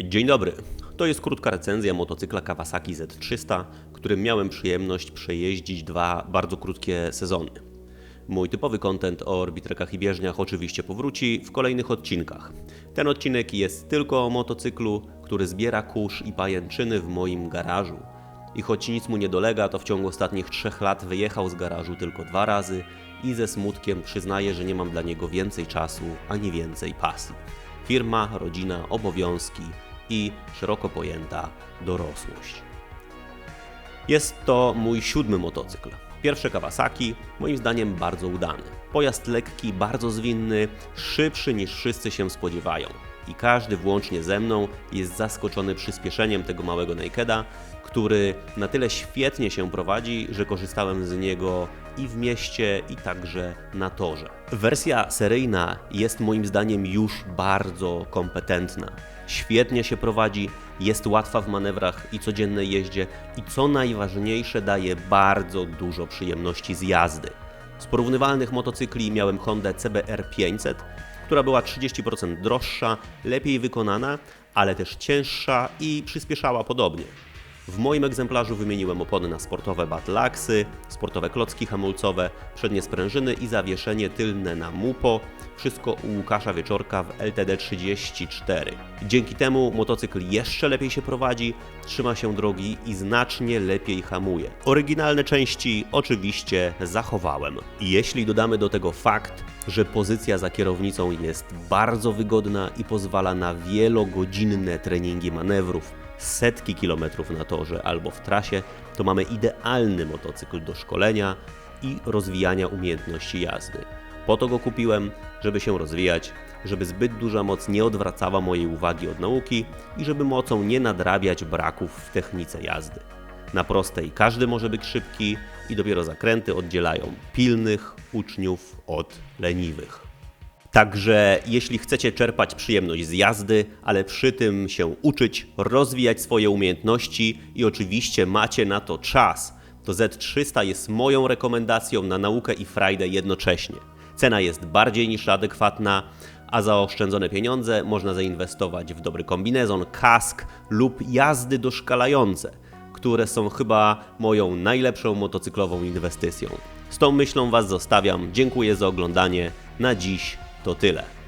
Dzień dobry. To jest krótka recenzja motocykla Kawasaki Z300, którym miałem przyjemność przejeździć dwa bardzo krótkie sezony. Mój typowy content o orbitrekach i bieżniach oczywiście powróci w kolejnych odcinkach. Ten odcinek jest tylko o motocyklu, który zbiera kurz i pajęczyny w moim garażu. I choć nic mu nie dolega, to w ciągu ostatnich trzech lat wyjechał z garażu tylko dwa razy i ze smutkiem przyznaję, że nie mam dla niego więcej czasu ani więcej pasji. Firma, rodzina, obowiązki i szeroko pojęta dorosłość. Jest to mój siódmy motocykl. Pierwszy Kawasaki, moim zdaniem bardzo udany. Pojazd lekki, bardzo zwinny, szybszy niż wszyscy się spodziewają. I każdy, włącznie ze mną, jest zaskoczony przyspieszeniem tego małego Nakeda, który na tyle świetnie się prowadzi, że korzystałem z niego i w mieście, i także na torze. Wersja seryjna jest moim zdaniem już bardzo kompetentna. Świetnie się prowadzi, jest łatwa w manewrach i codziennej jeździe i co najważniejsze daje bardzo dużo przyjemności z jazdy. Z porównywalnych motocykli miałem Hondę CBR 500, która była 30% droższa, lepiej wykonana, ale też cięższa i przyspieszała podobnie. W moim egzemplarzu wymieniłem opony na sportowe Batlaxy, sportowe klocki hamulcowe, przednie sprężyny i zawieszenie tylne na MUPO. Wszystko u Łukasza Wieczorka w LTD34. Dzięki temu motocykl jeszcze lepiej się prowadzi, trzyma się drogi i znacznie lepiej hamuje. Oryginalne części oczywiście zachowałem. Jeśli dodamy do tego fakt, że pozycja za kierownicą jest bardzo wygodna i pozwala na wielogodzinne treningi manewrów, setki kilometrów na torze albo w trasie, to mamy idealny motocykl do szkolenia i rozwijania umiejętności jazdy. Po to go kupiłem, żeby się rozwijać, żeby zbyt duża moc nie odwracała mojej uwagi od nauki i żeby mocą nie nadrabiać braków w technice jazdy. Na prostej każdy może być szybki i dopiero zakręty oddzielają pilnych uczniów od leniwych. Także jeśli chcecie czerpać przyjemność z jazdy, ale przy tym się uczyć, rozwijać swoje umiejętności i oczywiście macie na to czas, to Z300 jest moją rekomendacją na naukę i frajdę jednocześnie. Cena jest bardziej niż adekwatna, a za oszczędzone pieniądze można zainwestować w dobry kombinezon, kask lub jazdy doszkalające, które są chyba moją najlepszą motocyklową inwestycją. Z tą myślą Was zostawiam. Dziękuję za oglądanie. Na dziś to tyle.